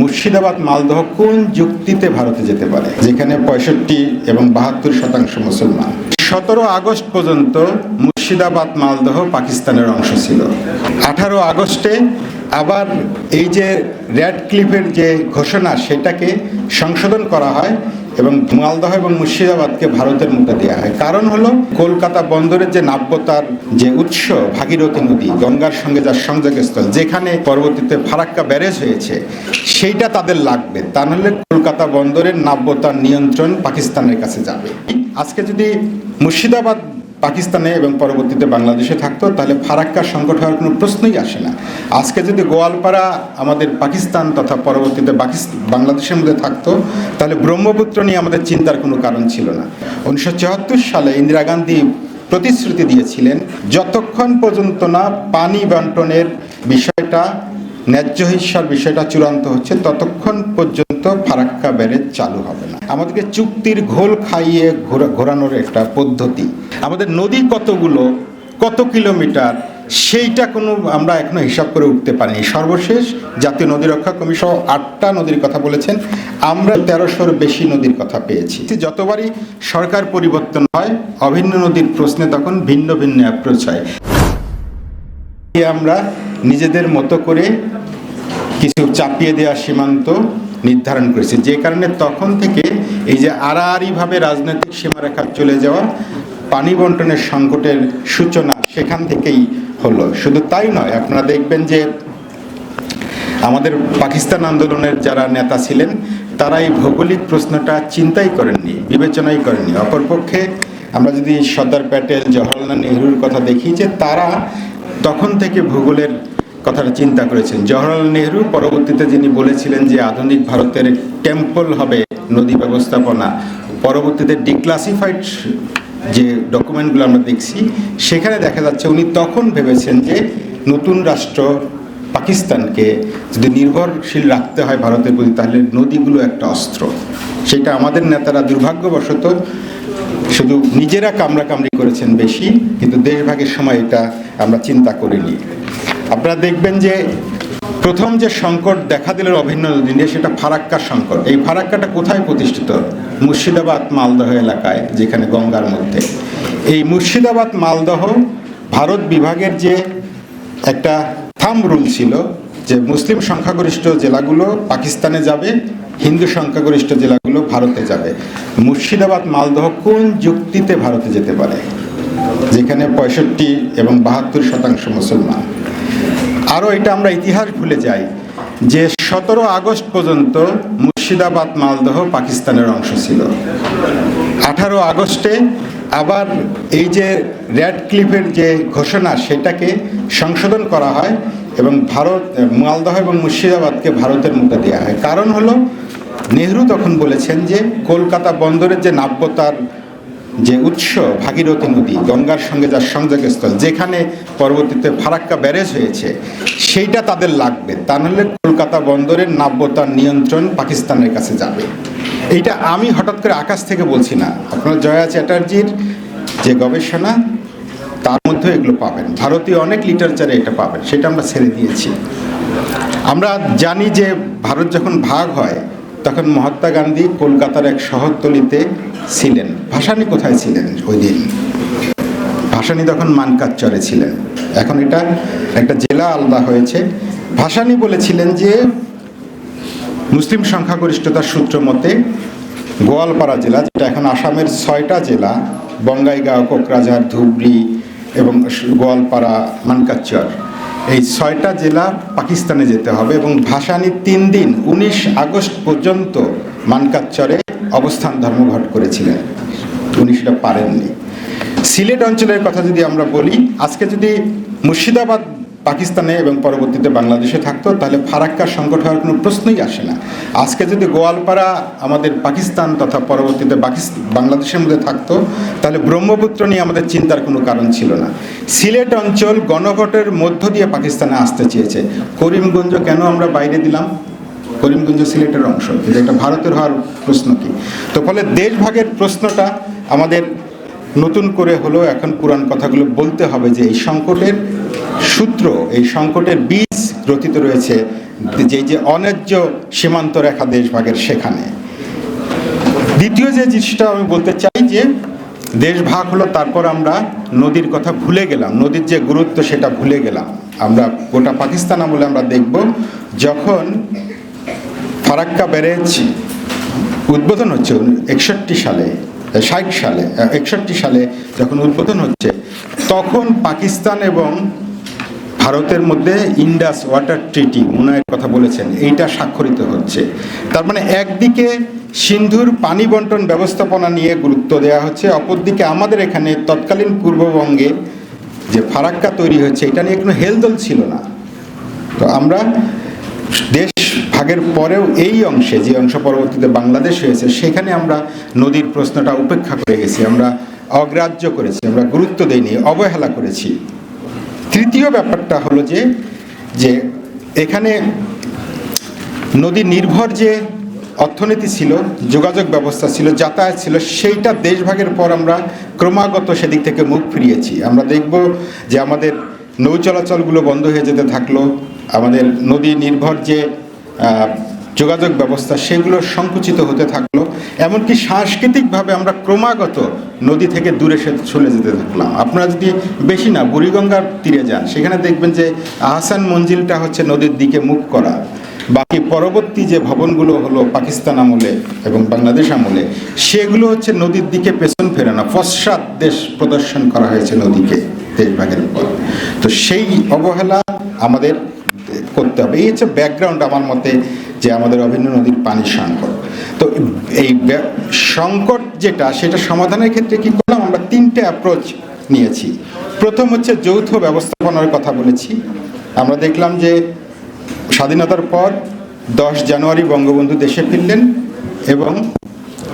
মুর্শিদাবাদ মালদহ কোন যুক্তিতে ভারতে যেতে পারে? যেখানে পঁয়ষট্টি এবং বাহাত্তর শতাংশ মুসলমান। সতেরো আগস্ট পর্যন্ত মুর্শিদাবাদ মালদহ পাকিস্তানের অংশ ছিল। আঠারো আগস্টে আবার এই যে র্যাড ক্লিফের যে ঘোষণা, সেটাকে সংশোধন করা হয়। এবং মালদহ এবং মুর্শিদাবাদকে ভারতের মধ্যে দেওয়া হয়। কারণ হলো, কলকাতা বন্দরের যে নাব্যতার যে উৎস, ভাগীরথী নদী, গঙ্গার সঙ্গে যার সংযোগস্থল, যেখানে পরবর্তীতে ফারাক্কা ব্যারেজ হয়েছে, সেইটা তাদের লাগবে। তা নাহলে কলকাতা বন্দরের নাব্যতার নিয়ন্ত্রণ পাকিস্তানের কাছে যাবে। আজকে যদি মুর্শিদাবাদ পাকিস্তানে এবং পরবর্তীতে বাংলাদেশে থাকতো, তাহলে ফারাক্কার সংকট হওয়ার কোনো প্রশ্নই আসে না। আজকে যদি গোয়ালপাড়া আমাদের পাকিস্তান তথা পরবর্তীতে বাংলাদেশের মধ্যে থাকতো, তাহলে ব্রহ্মপুত্র নিয়ে আমাদের চিন্তার কোনো কারণ ছিল না। উনিশশো চুয়াত্তর সালে ইন্দিরা গান্ধী প্রতিশ্রুতি দিয়েছিলেন, যতক্ষণ পর্যন্ত না পানি বন্টনের বিষয়টা ন্যায্য হিস্যার বিষয়টা চূড়ান্ত হচ্ছে, ততক্ষণ পর্যন্ত ফারাক্কা ব্যারেজ চালু হবে না। আমাদেরকে চুক্তির ঘোল খাইয়ে ঘোরা- ঘোরানোর একটা পদ্ধতি। আমাদের নদী কতগুলো, কত কিলোমিটার, সেইটা কোনো আমরা এখনও হিসাব করে উঠতে পারিনি। সর্বশেষ জাতীয় নদী রক্ষা কমিশন আটটা নদীর কথা বলেছেন। আমরা তেরোশোর বেশি নদীর কথা পেয়েছি। যতবারই সরকার পরিবর্তন হয়, অভিন্ন নদীর প্রশ্নে তখন ভিন্ন ভিন্ন অ্যাপ্রোচ হয়। আমরা নিজেদের মতো করে কিছু চাপিয়ে দেওয়া সীমান্ত নির্ধারণ করেছি। যে কারণে তখন থেকে এই যে আড়াআড়িভাবে রাজনৈতিক সীমারেখা চলে যাওয়া পানি বন্টনের সংকটের সূচনা সেখান থেকেই হলো। শুধু তাই নয়, আপনারা দেখবেন যে আমাদের পাকিস্তান আন্দোলনের যারা নেতা ছিলেন তারা এই ভৌগোলিক প্রশ্নটা চিন্তাই করেননি, বিবেচনাই করেননি। অপরপক্ষে আমরা যদি সর্দার প্যাটেল, জওহরলাল নেহরুর কথা দেখি যে তারা তখন থেকে ভূগোলের কথাটা চিন্তা করেছেন। জওহরলাল নেহরু পরবর্তীতে যিনি বলেছিলেন যে আধুনিক ভারতের টেম্পল হবে নদী ব্যবস্থাপনা, পরবর্তীতে ডিক্লাসিফাইড যে ডকুমেন্টগুলো আমরা দেখছি, সেখানে দেখা যাচ্ছে উনি তখন ভেবেছেন যে নতুন রাষ্ট্র পাকিস্তানকে যদি নির্ভরশীল রাখতে হয় ভারতের প্রতি, তাহলে নদীগুলো একটা অস্ত্র। সেটা আমাদের নেতারা দুর্ভাগ্যবশত শুধু নিজেরা কামড়া কামড়ি করেছেন বেশি, কিন্তু দেশভাগের সময় এটা আমরা চিন্তা করিনি। আপনারা দেখবেন যে প্রথম যে সংকট দেখা দিল অভিন্ন নদী নিয়ে সেটা ফারাক্কার সংকট। এই ফারাক্কাটা কোথায় প্রতিষ্ঠিত? মুর্শিদাবাদ মালদহ এলাকায়, যেখানে গঙ্গার মধ্যে। এই মুর্শিদাবাদ মালদহ ভারত বিভাগের যে একটা থাম রুল ছিল, যে মুসলিম সংখ্যাগরিষ্ঠ জেলাগুলো পাকিস্তানে যাবে হিন্দু সংখ্যাগরিষ্ঠ জেলাগুলো ভারতে যাবে। মুর্শিদাবাদ, মালদহ কোন যুক্তিতে ভারতে যেতে পারে? যেখানে পঁয়ষট্টি এবং বাহাত্তর শতাংশ মুসলমান। আরও এটা আমরা ইতিহাস ভুলে যাই, যে সতেরো আগস্ট পর্যন্ত মুর্শিদাবাদ, মালদহ পাকিস্তানের অংশ ছিল। আঠারো আগস্টে আবার এই যে র্যাড ক্লিফের যে ঘোষণা, সেটাকে সংশোধন করা হয়। এবং ভারত মালদহ এবং মুর্শিদাবাদকে ভারতের মধ্যে দেওয়া হয়। কারণ হলো, নেহরু তখন বলেছেন যে, কলকাতা বন্দরের যে নাব্যতার যে উৎস, ভাগীরথী নদী, গঙ্গার সঙ্গে যার সংযোগস্থল, যেখানে পরবর্তীতে ফারাক্কা ব্যারেজ হয়েছে, সেইটা তাদের লাগবে। তা নাহলে কলকাতা বন্দরের নাব্যতার নিয়ন্ত্রণ পাকিস্তানের কাছে যাবে। এইটা আমি হঠাৎ করে আকাশ থেকে বলছি না। আপনার জয়া চ্যাটার্জির যে গবেষণা তার মধ্যে এগুলো পাবেন। ভারতীয় অনেক লিটারেচারে এটা পাবেন, সেটা আমরা ছেড়ে দিয়েছি। আমরা জানি যে ভারত যখন ভাগ হয়, তখন মহাত্মা গান্ধী কলকাতার এক শহরতলিতে ছিলেন। ভাসানী কোথায় ছিলেন ওই দিন? ভাসানী তখন মানকাচ্চরে ছিলেন। এখন এটা একটা জেলা আলাদা হয়েছে। ভাসানি বলেছিলেন যে, মুসলিম সংখ্যাগরিষ্ঠতার সূত্র মতে গোয়ালপাড়া জেলা, যেটা এখন আসামের ছয়টা জেলা, বঙ্গাইগাঁও, কোকরাঝাড়, ধুবড়ি এবং গোয়ালপাড়া মানকাচ্চর। এই ছয়টা জেলা পাকিস্তানে যেতে হবে এবং ভাসানি তিন দিন, উনিশ আগস্ট পর্যন্ত মানকাচ্চরে অবস্থান ধর্মঘট করেছিলেন। উনি সেটা পারেননি। সিলেট অঞ্চলের কথা যদি আমরা বলি, আজকে যদি মুর্শিদাবাদ পাকিস্তানে এবং পরবর্তীতে বাংলাদেশে থাকতো, তাহলে ফারাক্কার সংকট হওয়ার কোনো প্রশ্নই আসে না। আজকে যদি গোয়ালপাড়া আমাদের পাকিস্তান তথা পরবর্তীতে বাংলাদেশের মধ্যে থাকতো, তাহলে ব্রহ্মপুত্র নিয়ে আমাদের চিন্তার কোনো কারণ ছিল না। সিলেট অঞ্চল গণভোটের মধ্য দিয়ে পাকিস্তানে আসতে চেয়েছে। করিমগঞ্জ কেন আমরা বাইরে দিলাম? করিমগঞ্জ সিলেটের অংশ। কিন্তু এটা ভারতের হওয়ার প্রশ্ন কি? তো ফলে দেশভাগের প্রশ্নটা আমাদের নতুন করে হলেও এখন পুরান কথাগুলো বলতে হবে যে এই সংকটের সূত্র, এই সংকটের বীজ গ্রথিত রয়েছে যে যে অন্যায্য সীমান্ত রেখা দেশভাগের সেখানে। দ্বিতীয় যে জিনিসটা আমি বলতে চাই যে দেশ ভাগ হলো তারপর আমরা নদীর কথা ভুলে গেলাম। নদীর যে গুরুত্ব সেটা ভুলে গেলাম। আমরা গোটা পাকিস্তান আমলে আমরা দেখব যখন ফারাক্কা ব্যারেজ উদ্বোধন হচ্ছে একষট্টি সালে ষাট সালে একষট্টি সালে যখন উদ্বোধন হচ্ছে, তখন পাকিস্তান এবং ভারতের মধ্যে ইন্ডাস ওয়াটার ট্রিটি উন্নয়নের কথা বলেছেন, এইটা স্বাক্ষরিত হচ্ছে। তার মানে একদিকে সিন্ধুর পানি বন্টন ব্যবস্থাপনা নিয়ে গুরুত্ব দেওয়া হচ্ছে, অপরদিকে আমাদের এখানে তৎকালীন পূর্ববঙ্গে যে ফারাক্কা তৈরি হচ্ছে, এটা নিয়ে কোনো হেলদোল ছিল না। তো আমরা দেশ ভাগের পরেও এই অংশে যে অংশ পরবর্তীতে বাংলাদেশ হয়েছে, সেখানে আমরা নদীর প্রশ্নটা উপেক্ষা করে গেছি, আমরা অগ্রাহ্য করেছি, আমরা গুরুত্ব দেইনি, অবহেলা করেছি। তৃতীয় ব্যাপারটা হলো যে যে এখানে নদী নির্ভর যে অর্থনীতি ছিল, যোগাযোগ ব্যবস্থা ছিল, যাতায়াত ছিল, সেইটা দেশভাগের পর আমরা ক্রমাগত সেদিক থেকে মুখ ফিরিয়েছি। আমরা দেখব যে আমাদের নৌ চলাচলগুলো বন্ধ হয়ে যেতে থাকল আমাদের নদী নির্ভর যে যোগাযোগ ব্যবস্থা, সেগুলো সংকুচিত হতে থাকল। এমনকি সাংস্কৃতিকভাবে আমরা ক্রমাগত নদী থেকে দূরে সে চলে যেতে থাকলাম। আপনারা যদি বেশি না, বুড়িগঙ্গার তীরে যান, সেখানে দেখবেন যে আহসান মঞ্জিলটা হচ্ছে নদীর দিকে মুখ করা। বাকি পরবর্তী যে ভবনগুলো হলো পাকিস্তান আমলে এবং বাংলাদেশ আমলে, সেগুলো হচ্ছে নদীর দিকে পেছন ফেরানো, পশ্চাৎ দেশ প্রদর্শন করা হয়েছে নদীকে, দেশভাগের উপর। তো সেই অবহেলা আমাদের করতে হবে। এই হচ্ছে ব্যাকগ্রাউন্ড আমার মতে যে আমাদের অভিন্ন নদীর পানি সংকট। তো এই সংকট যেটা, সেটা সমাধানের ক্ষেত্রে কি করলাম? আমরা তিনটে অ্যাপ্রোচ নিয়েছি। প্রথম হচ্ছে যৌথ ব্যবস্থাপনার কথা বলেছি। আমরা দেখলাম যে স্বাধীনতার পর দশ জানুয়ারি বঙ্গবন্ধু দেশে ফিরলেন এবং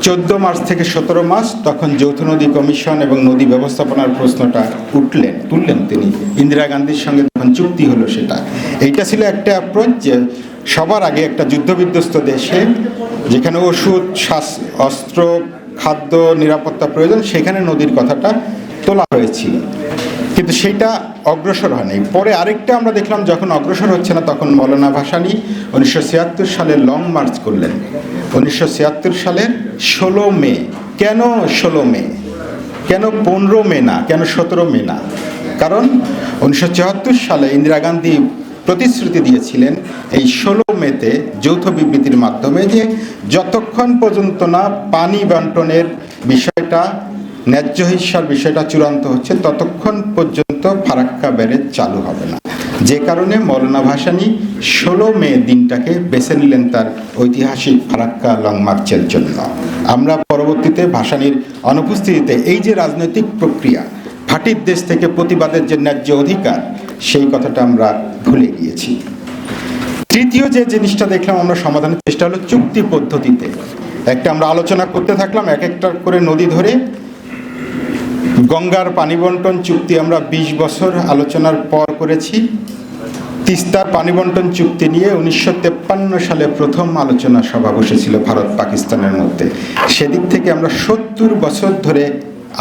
চোদ্দ মার্চ থেকে সতেরো মাস তখন যৌথ নদী কমিশন এবং নদী ব্যবস্থাপনার প্রশ্নটা উঠলেন, তুললেন তিনি। ইন্দিরা গান্ধীর সঙ্গে চুক্তি হলো সেটা। এইটা ছিল একটা অ্যাপ্রোচ যে সবার আগে একটা যুদ্ধবিধ্বস্ত দেশে যেখানে ওষুধ, শ্বাস, অস্ত্র, খাদ্য, নিরাপত্তা প্রয়োজন, সেখানে নদীর কথাটা তোলা হয়েছিল। কিন্তু সেইটা অগ্রসর হয়নি। পরে আরেকটা আমরা দেখলাম, যখন অগ্রসর হচ্ছে না, তখন মৌলানা ভাসানী উনিশশো সালে লং মার্চ করলেন। উনিশশো ছিয়াত্তর সালের ষোলো মে। কেন ষোলো মে? কেন পনেরো মে না? কেন সতেরো মে না? কারণ উনিশশো চুয়াত্তর সালে ইন্দিরা গান্ধী প্রতিশ্রুতি দিয়েছিলেন এই ষোলো মেতে যৌথ বিবৃতির মাধ্যমে যে যতক্ষণ পর্যন্ত না পানি বন্টনের বিষয়টা, ন্যায্য হিসার বিষয়টা চূড়ান্ত হচ্ছে, ততক্ষণ পর্যন্ত ফারাক্কা ব্যারেজ চালু হবে না। যে কারণে মৌলানা ভাসানী ষোলো মে দিনটাকে বেছে নিলেন তার ঐতিহাসিক ফারাক্কা লং মার্চের জন্য। আমরা পরবর্তীতে ভাসানীর অনুপস্থিতিতে এই যে রাজনৈতিক প্রক্রিয়া ভাটির দেশ থেকে প্রতিবাদের যে ন্যায্য অধিকার, সেই কথাটা আমরা ভুলে গিয়েছি। তৃতীয় যে জিনিসটা দেখলাম আমরা সমাধানের চেষ্টা হলো চুক্তি পদ্ধতিতে। একটা আমরা আলোচনা করতে থাকলাম, এক একটা করে নদী ধরে গঙ্গার পানি বন্টন চুক্তি আমরা ২০ বছর আলোচনার পর করেছি। তিস্তার পানি বন্টন চুক্তি নিয়ে উনিশশো সালে প্রথম আলোচনা সভা বসেছিল ভারত পাকিস্তানের মধ্যে। সেদিক থেকে আমরা সত্তর বছর ধরে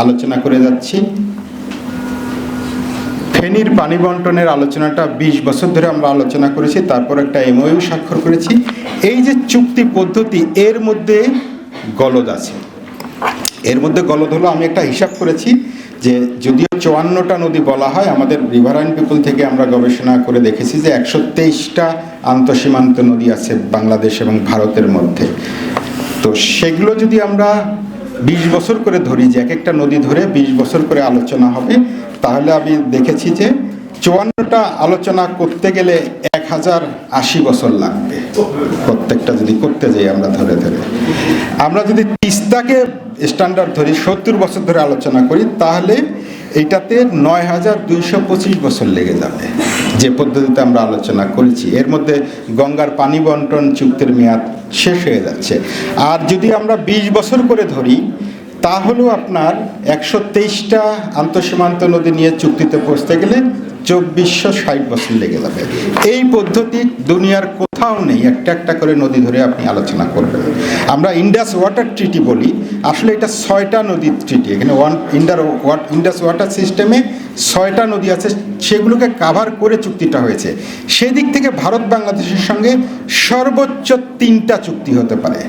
আলোচনা করে যাচ্ছি। ফেনীর পানি বন্টনের আলোচনাটা ২০ বছর ধরে আমরা আলোচনা করেছি, তারপর একটা এমওইউ স্বাক্ষর করেছি। এই যে চুক্তি পদ্ধতি, এর মধ্যে গলদ আছে। এর মধ্যে গলদ হলো, আমি একটা হিসাব করেছি যে যদিও চুয়ান্নটা নদী বলা হয়, আমাদের রিভারাইন পিপল থেকে আমরা গবেষণা করে দেখেছি যে একশো তেইশটা আন্তঃসীমান্ত নদী আছে বাংলাদেশ এবং ভারতের মধ্যে। তো সেগুলো যদি আমরা বিশ বছর করে ধরি, যে এক একটা নদী ধরে বিশ বছর করে আলোচনা হবে তাহলে আমি দেখেছি যে চুয়ান্নটা আলোচনা করতে গেলে এক হাজার আশি বছর লাগবে। প্রত্যেকটা যদি করতে যাই আমরা ধরে ধরে। আমরা যদি তিস্তাকে স্ট্যান্ডার্ড ধরি, সত্তর বছর ধরে আলোচনা করি, তাহলে এইটাতে নয় হাজার দুইশো পঁচিশ বছর লেগে যাবে যে পদ্ধতিতে আমরা আলোচনা করেছি। এর মধ্যে গঙ্গার পানি বন্টন চুক্তির মেয়াদ শেষ হয়ে যাচ্ছে। আর যদি আমরা বিশ বছর করে ধরি তাহলেও আপনার একশো তেইশটা আন্তঃসীমান্ত নদী নিয়ে চুক্তিতে পৌঁছতে গেলে চব্বিশশো ষাট বছর লেগে যাবে। এই পদ্ধতি দুনিয়ার কোথাও নেই, একটা একটা করে নদী ধরে আপনি আলোচনা করবেন। আমরা ইন্ডাস ওয়াটার ট্রিটি বলি, আসলে এটা ছয়টা নদীর ট্রিটি। এখানে ওয়ান ইন্ডার ইন্ডাস ওয়াটার সিস্টেমে ছয়টা নদী আছে, সেগুলোকে কাভার করে চুক্তিটা হয়েছে। সেদিক থেকে ভারত বাংলাদেশের সঙ্গে সর্বোচ্চ তিনটা চুক্তি হতে পারে।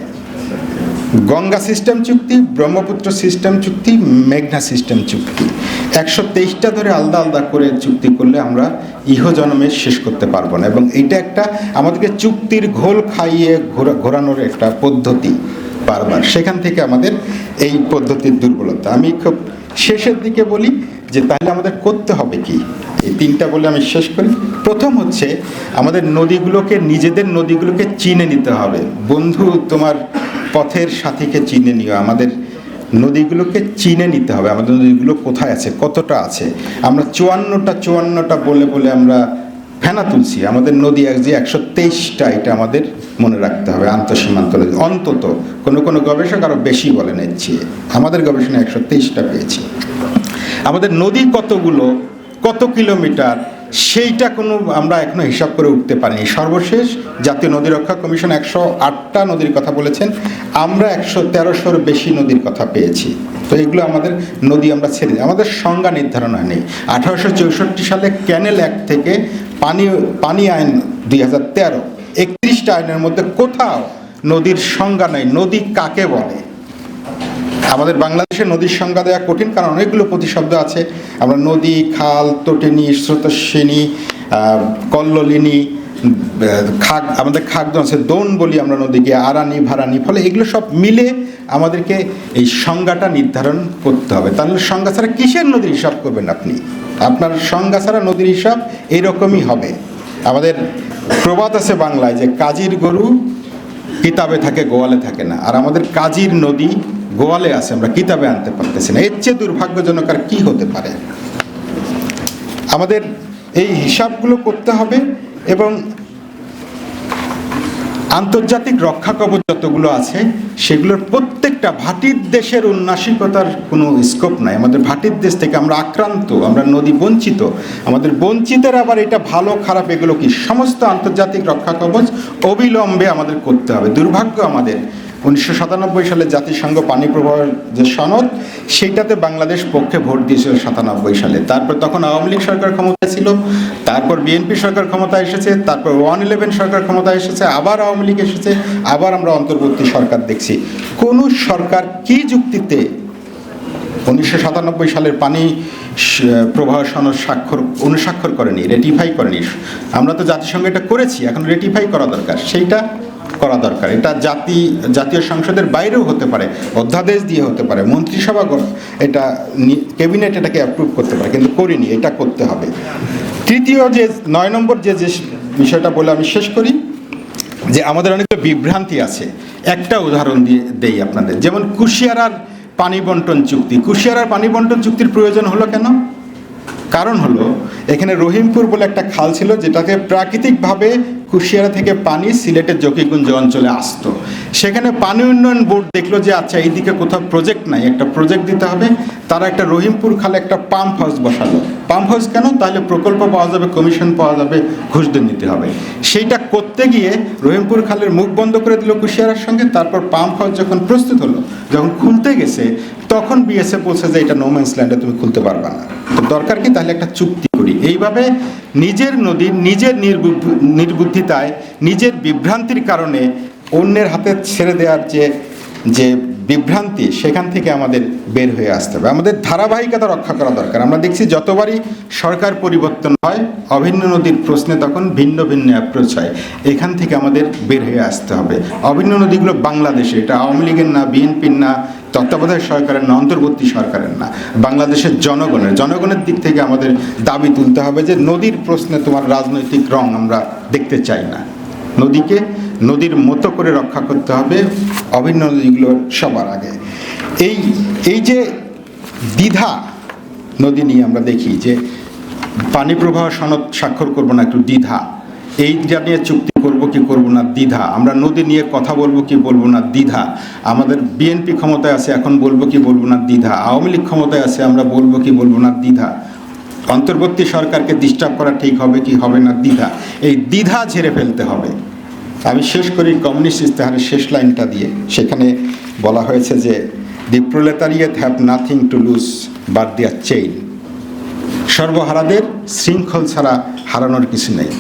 গঙ্গা সিস্টেম চুক্তি, ব্রহ্মপুত্র সিস্টেম চুক্তি, মেঘনা সিস্টেম চুক্তি। একশো তেইশটা ধরে আলাদা আলাদা করে চুক্তি করলে আমরা ইহ জন্মে শেষ করতে পারব না। এবং এটা একটা আমাদেরকে চুক্তির ঘোল খাইয়ে ঘোরা ঘোরানোর একটা পদ্ধতি বারবার। সেখান থেকে আমাদের এই পদ্ধতির দুর্বলতা। আমি খুব শেষের দিকে বলি যে তাহলে আমাদের করতে হবে কি? এই তিনটা বলে আমি শেষ করি। প্রথম হচ্ছে আমাদের নদীগুলোকে, নিজেদের নদীগুলোকে চিনে নিতে হবে। বন্ধু, তোমার পথের সাথীকে চিনে নিও। আমাদের নদীগুলোকে চিনে নিতে হবে। আমাদের নদীগুলো কোথায় আছে? কতটা আছে? আমরা চুয়ান্নটা চুয়ান্নটা বলে বলে আমরা ফেনা তুলছি। আমাদের নদী এক যে একশো তেইশটা, এটা আমাদের মনে রাখতে হবে। আন্তঃসীমান্ত নদী। অন্তত কোনো কোনো গবেষক আরও বেশি বলেন এর আমাদের গবেষণা একশো তেইশটা পেয়েছি। আমাদের নদী কতগুলো? কত কিলোমিটার? সেইটা কোনো আমরা এখনও হিসাব করে উঠতে পারিনি। সর্বশেষ জাতীয় নদী রক্ষা কমিশন একশো আটটা নদীর কথা বলেছেন। আমরা একশো তেরোশোর বেশি নদীর কথা পেয়েছি। তো এগুলো আমাদের নদী আমরা ছেড়ে আমাদের সংজ্ঞা নির্ধারণ হয়নি আঠারোশো চৌষট্টি সালে ক্যানেল অ্যাক্ট থেকে পানি পানি আইন দুই হাজার তেরো, একত্রিশটা আইনের মধ্যে কোথাও নদীর সংজ্ঞা নেই। নদী কাকে বলে? আমাদের বাংলাদেশে নদীর সংজ্ঞা দেওয়া কঠিন কারণ অনেকগুলো প্রতিশব্দ আছে। আমরা নদী খাল তটিনী স্রোতস্বিনী উম, খাগ আমাদের খাগদ আছে দোন বলি আমরা নদীকে আরানি ভারানি ফলে এগুলো সব মিলে আমাদেরকে এই সংজ্ঞাটা নির্ধারণ করতে হবে। তাহলে সংজ্ঞা ছাড়া কিসের নদীর হিসাব করবেন আপনি? আপনার সংজ্ঞা ছাড়া নদীর হিসাব এইরকমই হবে। আমাদের প্রবাদ আছে বাংলায় যে কাজীর গরু কিতাবে থাকে গোয়ালে থাকে না। আর আমাদের কাজীর নদী গোয়ালে আছে, আমরা কিতাবে আনতে পারতেছি না। এর চেয়ে দুর্ভাগ্যজনক আর কি হতে পারে? আমাদের এই হিসাবগুলো করতে হবে এবং আন্তর্জাতিক রক্ষা কবচ যতগুলো আছে, সেগুলোর প্রত্যেকটা ভাটির দেশের উন্নাসিকতার কোনো স্কোপ নাই। আমাদের ভাটির দেশ থেকে আমরা আক্রান্ত, আমরা নদী বঞ্চিত। আমাদের বঞ্চিতের আবার এটা ভালো, খারাপ, এগুলো কি? সমস্ত আন্তর্জাতিক রক্ষা কবচ অবিলম্বে আমাদের করতে হবে। দুর্ভাগ্য আমাদের। উনিশশো সাতানব্বই সালে জাতিসংঘ পানি প্রবাহের যে সনদ, সেইটাতে বাংলাদেশ পক্ষে ভোট দিয়েছিল সাতানব্বই সালে। তারপর তখন আওয়ামী লীগ সরকার ক্ষমতায় ছিল, তারপর বিএনপি সরকার ক্ষমতায় এসেছে, তারপর ওয়ান ইলেভেন সরকার ক্ষমতায় এসেছে, আবার আওয়ামী লীগ এসেছে, আবার আমরা অন্তর্বর্তী সরকার দেখছি। কোন সরকার কি যুক্তিতে উনিশশো সাতানব্বই সালের পানি প্রবাহ সনদ স্বাক্ষর, অনুস্বাক্ষর করেনি, রেটিফাই করেনি। আমরা তো জাতিসংঘ এটা করেছি, এখন রেটিফাই করা দরকার। সেইটা করা দরকার। এটা জাতি, জাতীয় সংসদের বাইরেও হতে পারে, অধ্যাদেশ দিয়ে হতে পারে, মন্ত্রিসভা এটা ক্যাবিনেট এটাকে অ্যাপ্রুভ করতে পারে, কিন্তু করিনি, এটা করতে হবে। তৃতীয় যে, নয় নম্বর যে যে বিষয়টা বলে আমি শেষ করি, যে আমাদের অনেকগুলো বিভ্রান্তি আছে। একটা উদাহরণ দিয়ে দেই আপনাদের, যেমন কুশিয়ারার পানি বন্টন চুক্তি। কুশিয়ারার পানি বন্টন চুক্তির প্রয়োজন হলো কেন? কারণ হলো এখানে রহিমপুর বলে একটা খাল ছিল যেটাকে প্রাকৃতিকভাবে কুশিয়ারা থেকে পানি সিলেটের জকিগঞ্জ অঞ্চলে আসতো। সেখানে পানি উন্নয়ন বোর্ড দেখল যে আচ্ছা এইদিকে কোথাও প্রজেক্ট নাই, একটা প্রজেক্ট দিতে হবে। তারা একটা রহিমপুর খালে একটা পাম্প হাউস বসালো। পাম্প হাউস কেন? তাহলে প্রকল্প পাওয়া যাবে কমিশন পাওয়া যাবে, ঘুষ দিয়ে নিতে হবে। সেইটা করতে গিয়ে রহিমপুর খালের মুখ বন্ধ করে দিল কুশিয়ারার সঙ্গে। তারপর পাম্প হাউস যখন প্রস্তুত হলো, যখন খুলতে গেছে, তখন বিএসএফ বলছে যে, এটা নোম্যান্স ল্যান্ডে তুমি খুলতে পারবে না। তো দরকার কি? তাহলে একটা চুক্তি করি। এইভাবে নিজের নদীর নিজের নির্বুদ্ধ- নির্বুদ্ধিতায়, নিজের বিভ্রান্তির কারণে অন্যের হাতে ছেড়ে দেওয়ার যে যে বিভ্রান্তি সেখান থেকে আমাদের বের হয়ে আসতে হবে। আমাদের ধারাবাহিকতা রক্ষা করা দরকার। আমরা দেখছি যতবারই সরকার পরিবর্তন হয়, অভিন্ন নদীর প্রশ্নে তখন ভিন্ন ভিন্ন অ্যাপ্রোচ হয়। এখান থেকে আমাদের বের হয়ে আসতে হবে। অভিন্ন নদীগুলো বাংলাদেশে, এটা আওয়ামী লীগের না, বিএনপির না, তত্ত্বাবধায়ক সরকারের না, অন্তর্বর্তী সরকারের না, বাংলাদেশের জনগণের। জনগণের দিক থেকে আমাদের দাবি তুলতে হবে যে, নদীর প্রশ্নে তোমার রাজনৈতিক রং আমরা দেখতে চাই না। নদীকে নদীর মতো করে রক্ষা করতে হবে। অভিন্ন নদীগুলো সবার আগে। এই এই যে দ্বিধা নদী নিয়ে আমরা দেখি যে পানি প্রবাহ সনদ স্বাক্ষর করব না, একটু দ্বিধা। এইটা নিয়ে চুক্তি করব কি করব না, দ্বিধা। আমরা নদী নিয়ে কথা বলব কি বলব না, দ্বিধা। আমাদের বিএনপি ক্ষমতায় আছে, এখন বলব কি বলব না, দ্বিধা। আওয়ামী লীগ ক্ষমতায় আছে, আমরা বলব কি বলব না, দ্বিধা। অন্তর্বর্তী সরকারকে ডিস্টার্ব করা ঠিক হবে কি হবে না, দ্বিধা। এই দ্বিধা ঝেড়ে ফেলতে হবে। আমি শেষ করি কমিউনিস্ট ইস্তেহারের শেষ লাইনটা দিয়ে। সেখানে বলা হয়েছে যে the proletariat have nothing to lose but their chain সর্বহারাদের শৃঙ্খল ছাড়া হারানোর কিছু নেই।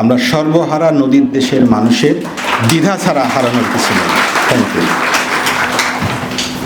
আমরা সর্বহারা নদীর দেশের মানুষের দ্বিধা ছাড়া হারানোর কিছু নেই। Thank you